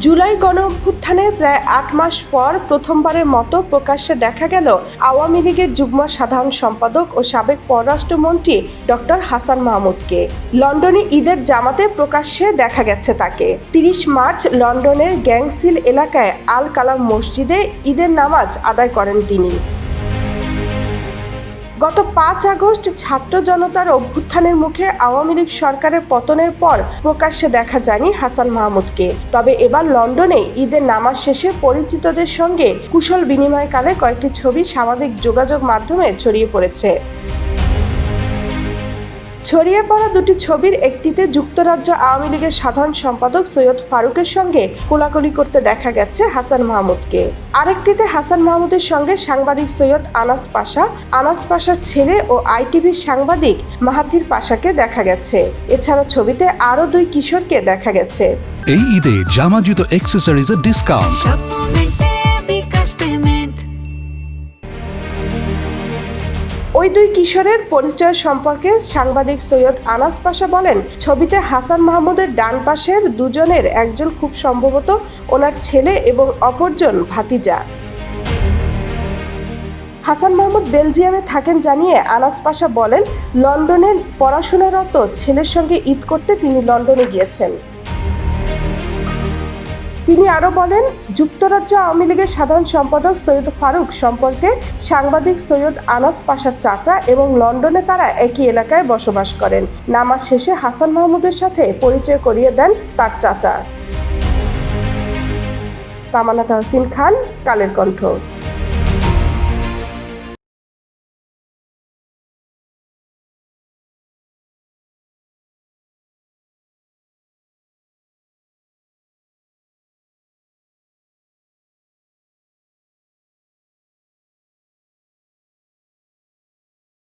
জুলাই গণ অভ্যুত্থানের প্রায় আট মাস পর প্রথমবারের মতো প্রকাশ্যে দেখা গেল আওয়ামী লীগের যুগ্ম সাধারণ সম্পাদক ও সাবেক পররাষ্ট্রমন্ত্রী ডক্টর হাসান মাহমুদকে। লন্ডনে ঈদের জামাতে প্রকাশ্যে দেখা গেছে তাকে। তিরিশ মার্চ লন্ডনের গ্যাংসিল এলাকায় আল কালাম মসজিদে ঈদের নামাজ আদায় করেন তিনি। গত পাঁচ আগস্ট ছাত্র জনতার অভ্যুত্থানের মুখে আওয়ামী লীগ সরকারের পতনের পর প্রকাশ্যে দেখা যায়নি হাসান মাহমুদকে। তবে এবার লন্ডনে ঈদের নামাজ শেষে পরিচিতদের সঙ্গে কুশল বিনিময়কালে কয়েকটি ছবি সামাজিক যোগাযোগ মাধ্যমে ছড়িয়ে পড়েছে। ছড়িয়ে পড়া দুটি ছবির একটিতে যুক্তরাজ্য আওয়ামী লীগের সাধারণ সম্পাদক সৈয়দ ফারুকের সঙ্গে কোলাকুলি করতে দেখা গেছে হাসান মাহমুদকে। আরেকটিতে হাসান মাহমুদের সঙ্গে সাংবাদিক সৈয়দ আনাস পাশা আনাস পাশার ছেলে ও আইটিভির সাংবাদিক মাহাথির পাশাকে দেখা গেছে। এছাড়া ছবিতে আরও দুই কিশোরকে দেখা গেছে। এই ঈদে জামা জুতো অ্যাক্সেসরিজের ডিসকাউন্ট ওই দুই কিশোরের পরিচয় সম্পর্কে সাংবাদিক সৈয়দ আনাস পাশা বলেন, ছবিতে হাসান মাহমুদের ডান পাশের দুজনের একজন খুব সম্ভবত ওনার ছেলে এবং অপরজন ভাতিজা। হাসান মাহমুদ বেলজিয়ামে থাকেন জানিয়ে আনাস পাশা বলেন লন্ডনে পড়াশোনারত ছেলের সঙ্গে ঈদ করতে তিনি লন্ডনে গিয়েছেন। তিনি আরও বলেন, যুক্তরাজ্য আওয়ামী লীগের সাধারণ সম্পাদক সৈয়দ ফারুক সম্পর্কে সাংবাদিক সৈয়দ আনাস পাশার চাচা এবং লন্ডনে তারা একই এলাকায় বসবাস করেন। নামাজ শেষে হাসান মাহমুদের সাথে পরিচয় করিয়ে দেন তার চাচা। তামানা তাহসিন খান, কালের কণ্ঠ।